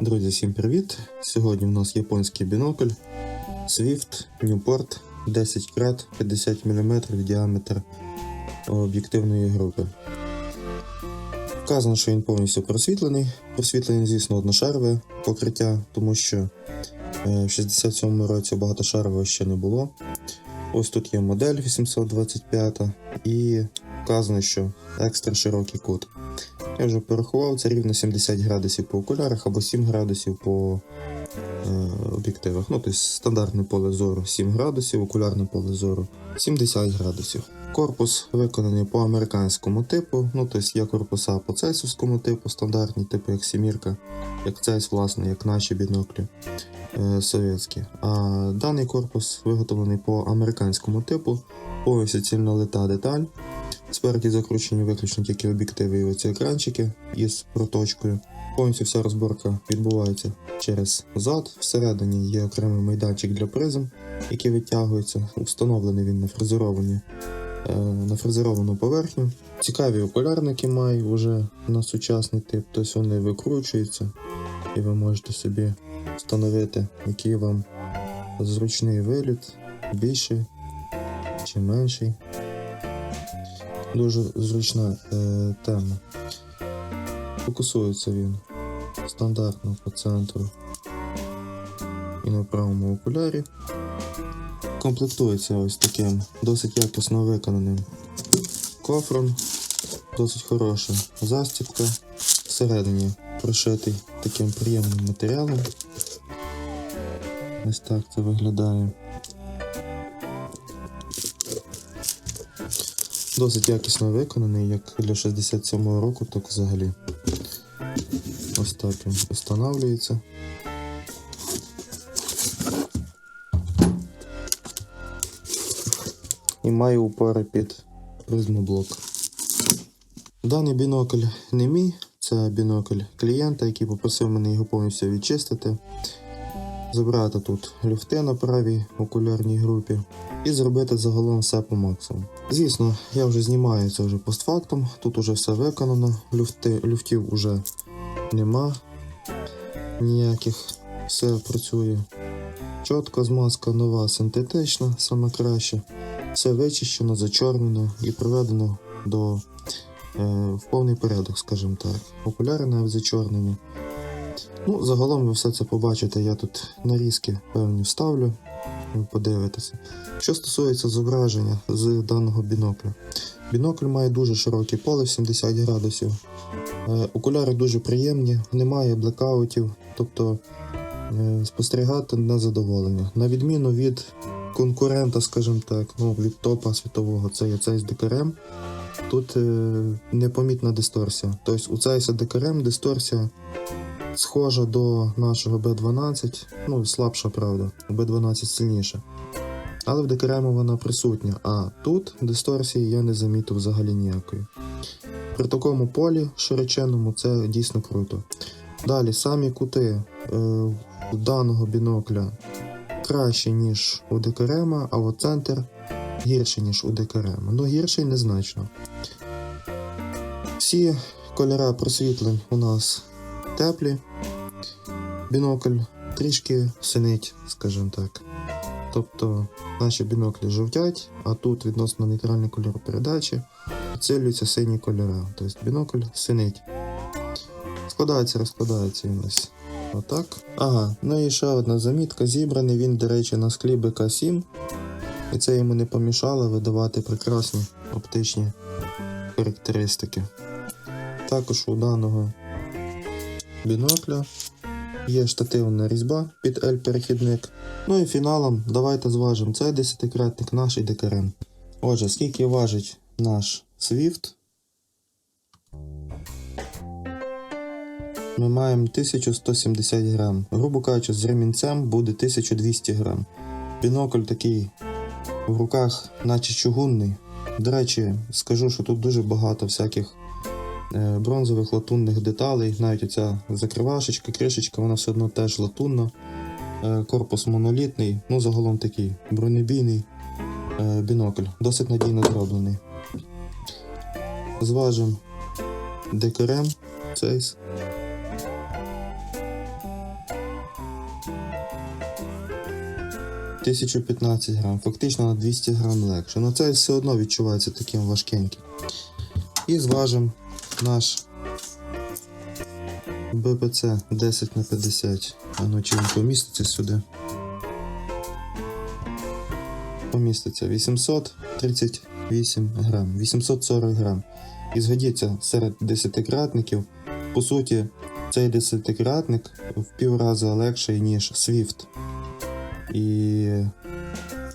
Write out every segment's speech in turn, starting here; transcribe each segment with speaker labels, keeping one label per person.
Speaker 1: Друзі, всім привіт! Сьогодні в нас японський бінокль Swift Newport 10 крат 50 мм діаметр об'єктивної групи. Вказано, що він повністю просвітлений. Просвітлений, звісно, одношарове покриття, тому що е, в 67-му році багатошарового ще не було. Ось тут є модель 825 і вказано, що екстра широкий кут. Я вже порахував, це рівно 70 градусів по окулярах або 7 градусів по е, об'єктивах. Ну, тобто стандартне поле зору 7 градусів, окулярне поле зору 70 градусів. Корпус виконаний по американському типу, ну тобто є корпуса по цейсовському типу, стандартні, типу як сімірка, як цейс, власне, як наші біноклі е, совєтські. А даний корпус виготовлений по американському типу, повністю цільнолита деталь. Спереді закручені виключно тільки об'єктиви і оці екранчики із проточкою. Повністю вся розборка відбувається через зад. Всередині є окремий майданчик для призм, який витягується. Встановлений він на фрезеровані, е, на фрезеровану поверхню. Цікаві окулярники має вже на сучасний тип, тобто вони викручуються, і ви можете собі встановити, який вам зручний виліт, більший чи менший. Дуже зручна е, тема. Фокусується він стандартно по центру і на правому окулярі. Комплектується ось таким досить якісно виконаним кофром, досить хороша застібка. Всередині прошитий таким приємним матеріалом. Ось так це виглядає. Досить якісно виконаний, як для 67-го року, так взагалі. Ось так він встановлюється. І має упори під призмоблок. Даний бінокль не мій, це бінокль клієнта, який попросив мене його повністю відчистити. Забрати тут люфти на правій окулярній групі і зробити загалом все по максимуму. Звісно, я вже знімаю це вже постфактум, тут уже все виконано, люфти, люфтів уже нема ніяких, все працює чітко, змазка нова, синтетична, саме краще. Все вичищено, зачорнено і приведено до е, в повний порядок, скажімо так. Окуляри навіть зачорнені. Ну, загалом ви все це побачите, я тут нарізки певні вставлю, ви подивитеся. Що стосується зображення з даного бінокля. Бінокль має дуже широке поле 70 градусів. Е, Окуляри дуже приємні, немає блекаутів, тобто е, спостерігати на задоволення. На відміну від конкурента, скажімо так, ну, від топа світового, це є цей з ДКРМ. Тут е, непомітна дисторсія. Тобто у цей ДКРМ дисторсія схожа до нашого B12, ну слабша, правда, у B12 сильніша. Але в ДКРМ вона присутня, а тут дисторсії я не замітив взагалі ніякої. При такому полі широченному це дійсно круто. Далі самі кути е, даного бінокля краще, ніж у ДКРМ, а от центр гірше, ніж у ДКРМ. Ну гірший незначно. Всі кольори просвітлень у нас теплі. Бінокль трішки синить, скажімо так. Тобто наші біноклі жовтять, а тут відносно нейтральний кольор передачі підсилюються сині кольори. Тобто бінокль синить. Складається, розкладається він ось. Отак. Ага, ну і ще одна замітка. Зібраний він, до речі, на склі БК7. І це йому не помішало видавати прекрасні оптичні характеристики. Також у даного бінокля є штативна різьба під L-перехідник. Ну і фіналом давайте зважимо. Це 10-кратник наш і ДКРМ. Отже, скільки важить наш Swift? Ми маємо 1170 грам. Грубо кажучи, з ремінцем буде 1200 грам. Бінокль такий в руках, наче чугунний. До речі, скажу, що тут дуже багато всяких Е, бронзових латунних деталей, навіть оця закривашечка, кришечка, вона все одно теж латунна. Е, корпус монолітний, ну загалом такий бронебійний е, бінокль, досить надійно зроблений. Зважимо декорем цей. Тисячу грам, фактично на 200 грам легше. але це все одно відчувається таким важкеньким. І зважимо наш БПЦ 10 на 50. А ну чи він поміститься сюди? Поміститься 838 грам, 840 грам. І згодіться, серед десятикратників, по суті, цей десятикратник в піврази легший, ніж Swift. І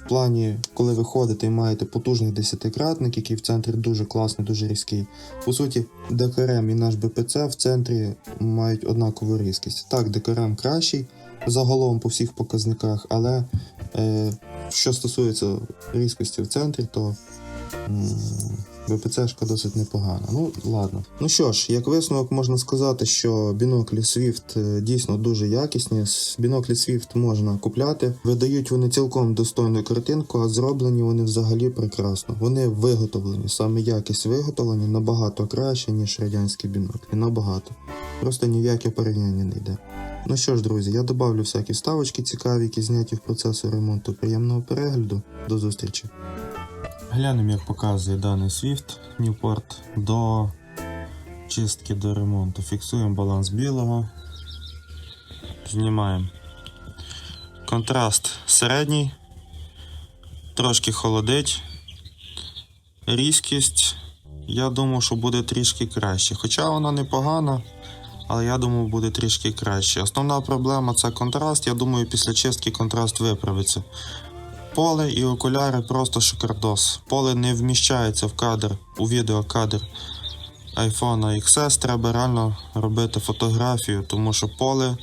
Speaker 1: в плані, коли ви ходите і маєте потужний десятикратник, який в центрі дуже класний, дуже різкий. По суті, ДКРМ і наш БПЦ в центрі мають однакову різкість. Так, ДКРМ кращий загалом по всіх показниках, але е, що стосується різкості в центрі, то м, БПЦшка досить непогана. Ну, ладно. Ну що ж, як висновок можна сказати, що біноклі Swift е, дійсно дуже якісні. Біноклі Swift можна купляти. Видають вони цілком достойну картинку, а зроблені вони взагалі прекрасно. Вони виготовлені, саме якість виготовлення набагато краще, ніж радянські біноклі. Набагато. Просто ні в яке порівняння не йде. Ну що ж, друзі, я добавлю всякі вставочки цікаві, які зняті в процесу ремонту. Приємного перегляду. До зустрічі. Глянемо, як показує даний Swift Newport до чистки до ремонту. Фіксуємо баланс білого. Знімаємо. Контраст середній. Трошки холодить. Різкість. Я думаю, що буде трішки краще. Хоча вона непогана, але я думаю, буде трішки краще. Основна проблема це контраст. Я думаю, після чистки контраст виправиться. Поле і окуляри просто шикардос. Поле не вміщається в кадр, у відеокадр iPhone XS. Треба реально робити фотографію, тому що поле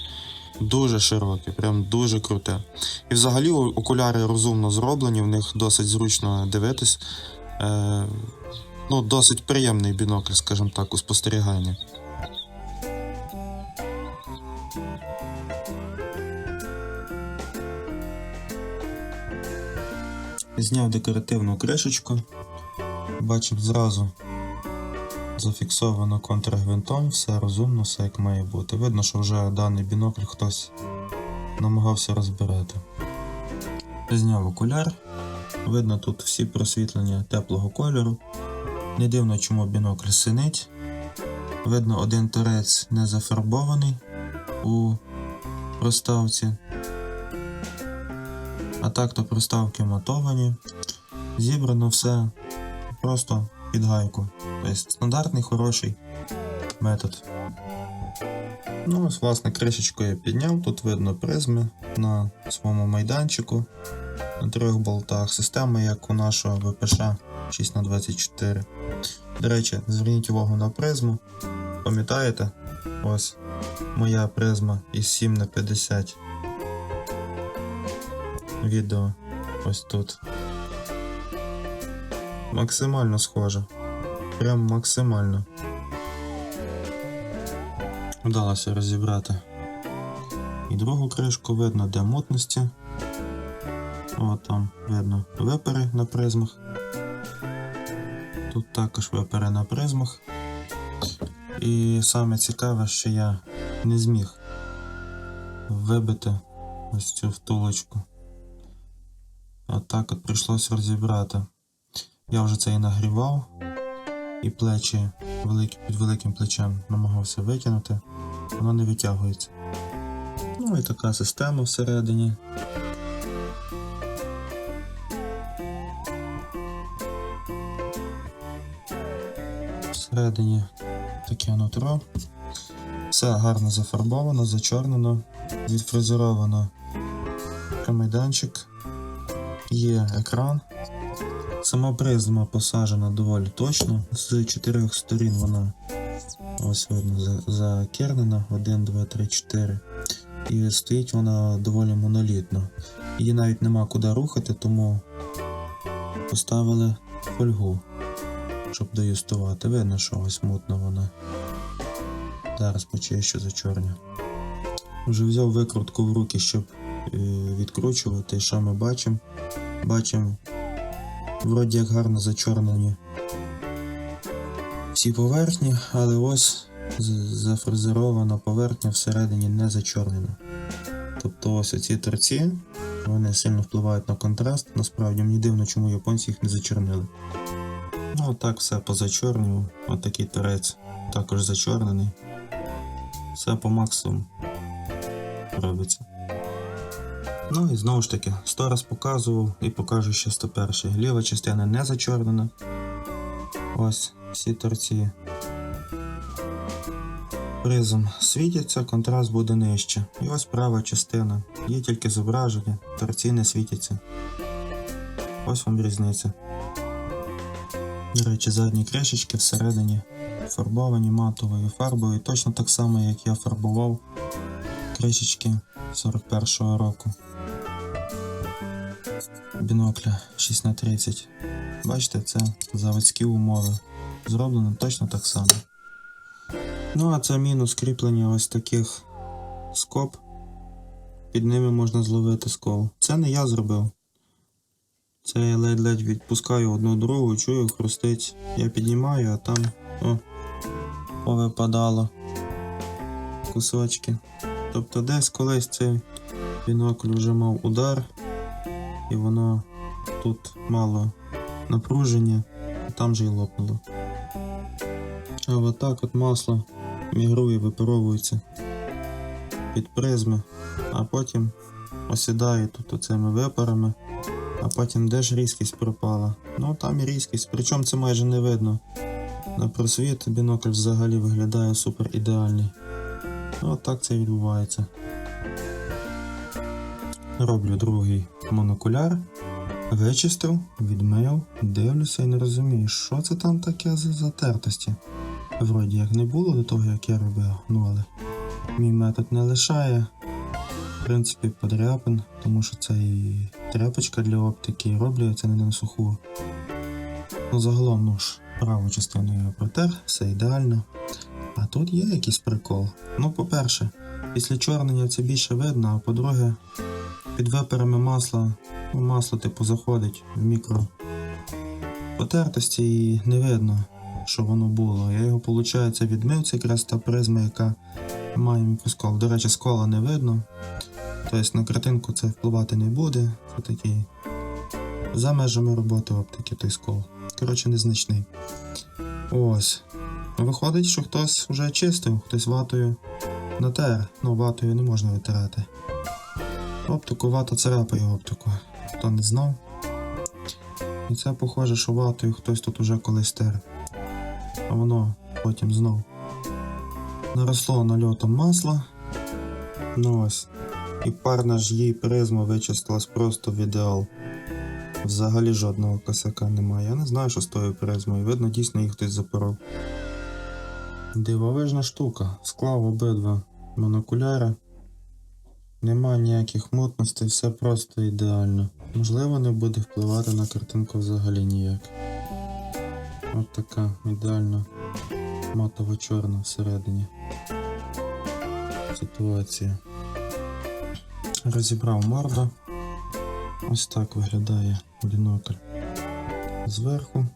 Speaker 1: дуже широке, прям дуже круте. І взагалі окуляри розумно зроблені, в них досить зручно дивитись. Е, ну, досить приємний бінокль, скажімо так, у спостеріганні. Зняв декоративну кришечку. Бачимо зразу зафіксовано контргвинтом, все розумно, все як має бути. Видно, що вже даний бінокль хтось намагався розбирати. Зняв окуляр. Видно тут всі просвітлення теплого кольору. Не дивно, чому бінокль синить. Видно, один торець не зафарбований у проставці. А так то проставки матовані. Зібрано все просто під гайку. Тобто стандартний хороший метод. Ну, ось, власне, кришечку я підняв. Тут видно призми на своєму майданчику на трьох болтах. Система, як у нашого ВПШ 6х24. До речі, зверніть увагу на призму. Пам'ятаєте? Ось моя призма із 7 на 50 відео ось тут. Максимально схоже. Прям максимально. Вдалося розібрати. І другу кришку видно, де мутності. О, там видно випери на призмах. Тут також випери на призмах. І саме цікаве, що я не зміг вибити ось цю втулочку. Отак от прийшлось розібрати. Я вже це і нагрівав, і плечі великі, під великим плечем намагався витягнути, воно не витягується. Ну і така система всередині. Всередині таке нутро. Все гарно зафарбовано, зачорнено, відфрезеровано майданчик. Є екран. Сама призма посаджена доволі точно. З чотирьох сторін вона ось видно закернена. 1, 2, 3, 4. І стоїть вона доволі монолітно. Її навіть нема куди рухати, тому поставили фольгу, щоб доюстувати. Видно, що ось мутно вона. Зараз почищу зачорню. Вже взяв викрутку в руки, щоб е, відкручувати. Що ми бачимо? Бачимо вроді як гарно зачорнені всі поверхні, але ось зафрезерована поверхня всередині не зачорнена. Тобто ось оці торці Вони сильно впливають на контраст. Насправді мені дивно, чому японці їх не зачорнили. Ну, отак все позачорнював. Отакий торець також зачорнений. Все по максимуму робиться. Ну і знову ж таки, сто раз показував і покажу ще 101. Ліва частина не зачорнена. Ось всі торці. Призм світяться, контраст буде нижче. І ось права частина. Є тільки зображення, торці не світяться. Ось вам різниця. До речі, задні кришечки всередині фарбовані матовою фарбою, точно так само, як я фарбував кришечки 41-го року. Бінокля 6х30. Бачите, це заводські умови. Зроблено точно так само. Ну, а це мінус кріплення ось таких скоб. Під ними можна зловити скол. Це не я зробив. Це я ледь-ледь відпускаю одну другу, чую, хрустить. Я піднімаю, а там о, повипадало кусочки. Тобто десь колись цей бінокль вже мав удар, і воно тут мало напруження, а там же й лопнуло. А отак от масло мігрує, випаровується під призми, а потім осідає тут оцими випарами, а потім де ж різкість пропала. Ну там і різкість, причому це майже не видно. На просвіт бінокль взагалі виглядає супер ідеальний. Ну, от так це відбувається. Роблю другий монокуляр, вичистив, відмив, дивлюся і не розумію, що це там таке за затертості. Вроді як не було до того, як я робив, ну але мій метод не лишає. В принципі, подряпин, тому що це і тряпочка для оптики, і роблю я це не на суху. Ну, загалом, ну ж, праву частину я протер, все ідеально. А тут є якийсь прикол. Ну, по-перше, після чорнення це більше видно, а по-друге, під виперами масла, масло, типу, заходить в мікро потертості і не видно, що воно було. Я його, виходить, відмив, це якраз та призма, яка має мікроскоп. До речі, скола не видно. Тобто на картинку це впливати не буде. Це такий за межами роботи оптики той скол. Коротше, незначний. Ось. Виходить, що хтось вже чистив, хтось ватою натер. Ну, ватою не можна витирати. Оптику вата царапає оптику. Хто не знав. І це похоже, що ватою хтось тут уже колись тер. А воно потім знов наросло нальотом масла. Ну ось. І парна ж її призма вичистилась просто в ідеал. Взагалі жодного косяка немає. Я не знаю, що з тою призмою. Видно, дійсно їх хтось запоров. Дивовижна штука. Склав обидва монокуляри. Нема ніяких мутностей, все просто ідеально. Можливо, не буде впливати на картинку взагалі ніяк. От така ідеальна матово-чорна всередині ситуація. Розібрав морду. Ось так виглядає бінокль зверху.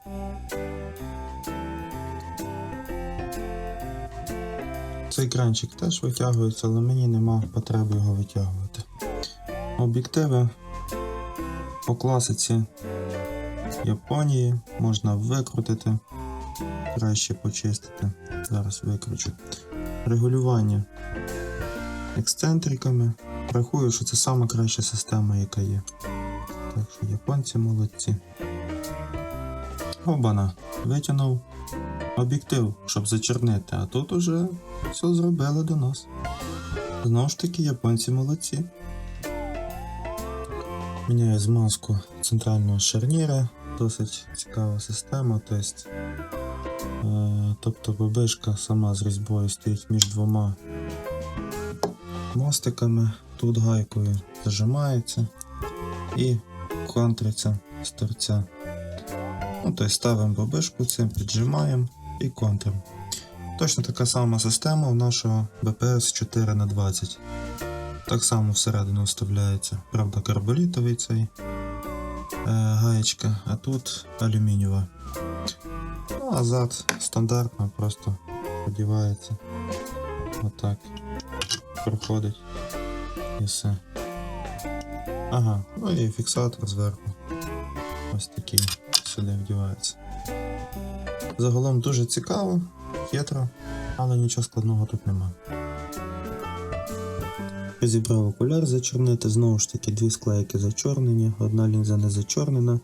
Speaker 1: Цей кранчик теж витягується, але мені нема потреби його витягувати. Об'єктиви по класиці Японії можна викрутити, краще почистити. Зараз викручу. Регулювання ексцентриками. Рахую, що це сама краща система, яка є. Так що японці молодці. Обана. Витягнув об'єктив, щоб зачернити, а тут уже все зробили до нас. Знову ж таки, японці молодці. Міняю змазку центрального шарніра. Досить цікава система. Тобто, е, тобто бабишка сама з різьбою стоїть між двома мостиками. Тут гайкою зажимається і контриться з торця. Ну, тобто ставимо бабишку, цим піджимаємо і контримо. Точно така сама система у нашого BPS 4 на 20 Так само всередину вставляється, правда, карболітовий цей е, гаєчка, а тут алюмінієва. Ну, а зад стандартно просто подівається. Отак. Проходить і все. Ага, ну і фіксатор зверху. Ось такий сюди вдівається. Загалом дуже цікаво, хитро, але нічого складного тут нема. Розібрав окуляр зачорнити, знову ж таки дві склейки зачорнені, одна лінза не зачорнена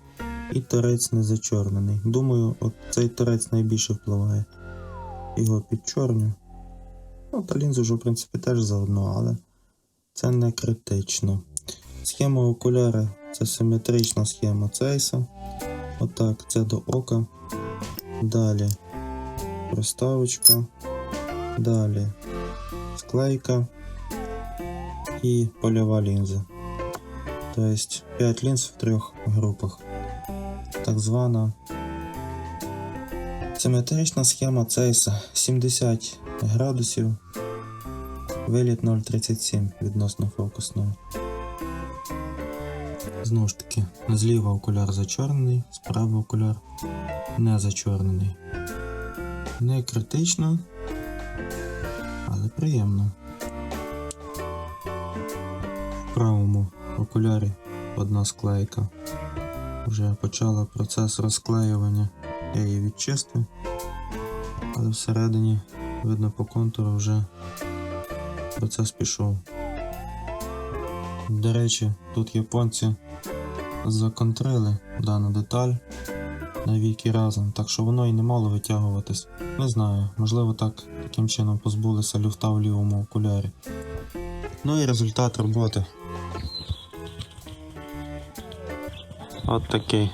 Speaker 1: і торець не зачорнений. Думаю, от цей торець найбільше впливає. Його підчорню. Ну, та лінзу вже, в принципі, теж заодно, але це не критично. Схема окуляра це симетрична схема цейса. Отак, це до ока. Далі проставочка. Далі склейка і польова лінза. Тобто 5 лінз в трьох групах. Так звана симетрична схема цейса 70 градусів. Виліт 0,37 відносно фокусного. Знову ж таки, зліва окуляр зачорнений, справа окуляр не зачорнений. Не критично, але приємно. В правому окулярі одна склейка. Вже почала процес розклеювання. Я її відчистив, але всередині, видно по контуру, вже процес пішов. До речі, тут японці законтрили дану деталь на віки разом, так що воно і не мало витягуватись. Не знаю, можливо так таким чином позбулися люфта в лівому окулярі. Ну і результат роботи. От такий.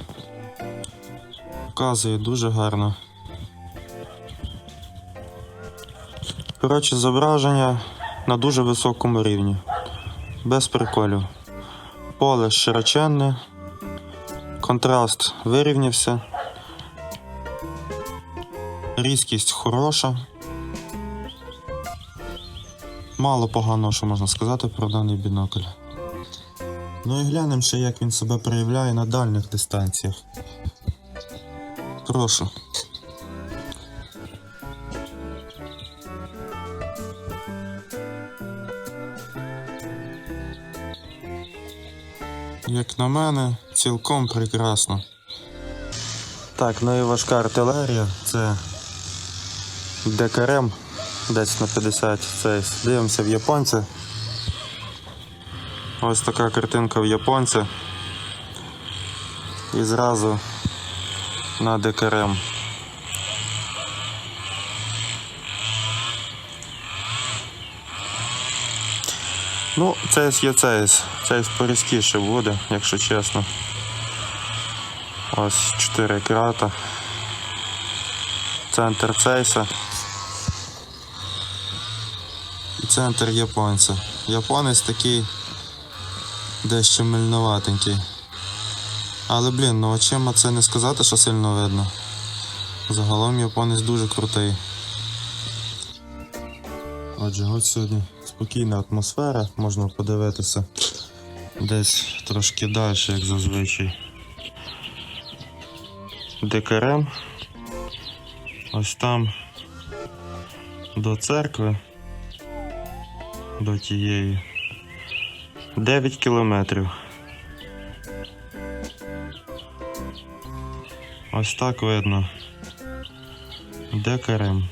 Speaker 1: Показує дуже гарно. Коротше, зображення на дуже високому рівні. Без приколів. Поле широченне, контраст вирівнявся, різкість хороша. Мало поганого, що можна сказати про даний бінокль. Ну і глянемо ще, як він себе проявляє на дальніх дистанціях. Прошу. Як на мене, цілком прекрасно. Так, ну і важка артилерія це ДКРМ десь на 50 цей. Дивимося в японця. Ось така картинка в японця. І зразу на ДКРМ. Ну, цейс є цейс. Цейс порізкіше буде, якщо чесно. Ось 4 крата. Центр цейса. І центр японця. Японець такий дещо мильноватенький. Але блін, ну очима це не сказати, що сильно видно. Загалом японець дуже крутий. Отже, от сьогодні спокійна атмосфера, можна подивитися десь трошки далі, як зазвичай. ДКРМ. Ось там до церкви, до тієї 9 кілометрів. Ось так видно. ДКРМ.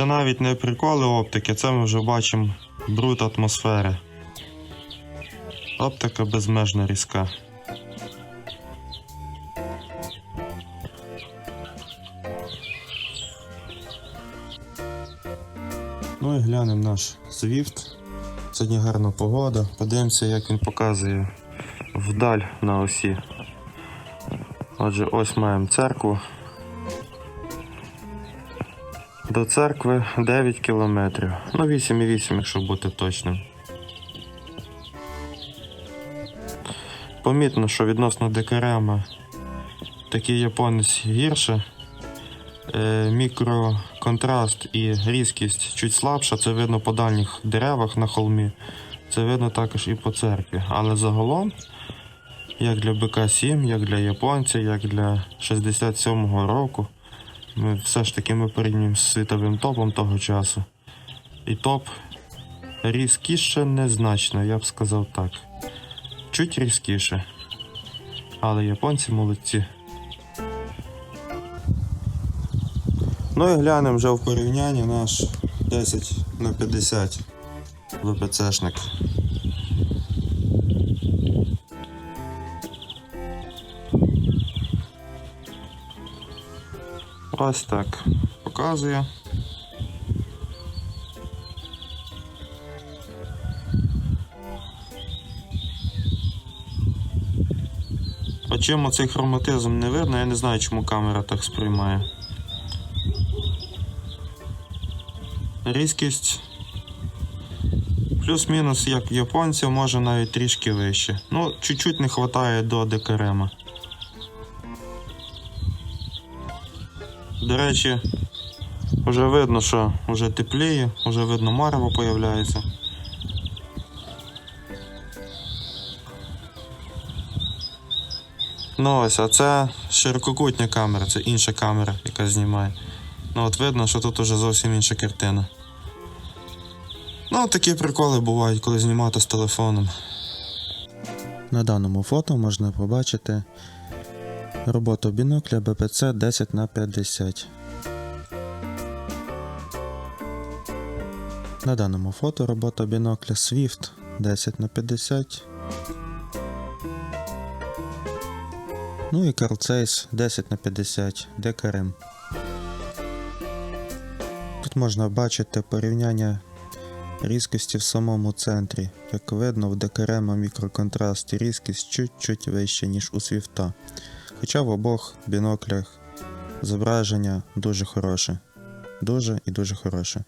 Speaker 1: Це навіть не приколи оптики, це ми вже бачимо бруд атмосфери. Оптика безмежно різка. Ну і глянемо наш Swift. Сьогодні гарна погода. Подивимося, як він показує вдаль на осі. Отже, ось маємо церкву. До церкви 9 кілометрів. Ну, 8,8, якщо бути точним. Помітно, що відносно декарема такий японець гірше. Е, мікроконтраст і різкість чуть слабша. Це видно по дальніх деревах на холмі. Це видно також і по церкві. Але загалом, як для БК-7, як для японця, як для 67-го року. Ми все ж таки ми порівнюємо з світовим топом того часу. І топ різкіше незначно, я б сказав так. чуть різкіше. Але японці молодці. Ну і глянемо вже в порівнянні наш 10 на 50 ВПЦшник. Ось так показує. А чим цей хроматизм не видно, я не знаю, чому камера так сприймає. Різкість плюс-мінус, як в японців, може навіть трішки вище. Ну, чуть-чуть не вистачає до декарема. До речі, вже видно, що вже тепліє, вже видно марево появляється. Ну ось, а це ширококутня камера, це інша камера, яка знімає. Ну от видно, що тут уже зовсім інша картина. Ну, такі приколи бувають, коли знімати з телефоном. На даному фото можна побачити роботу бінокля BPC 10 на 50 На даному фото робота бінокля Swift 10 на 50 Ну і Carl Zeiss 10 на 50 DKRM. Тут можна бачити порівняння різкості в самому центрі. Як видно, в DKRM мікроконтраст і різкість чуть-чуть вище, ніж у Свіфта. Хоча в обох біноклях зображення дуже хороше. Дуже і дуже хороше.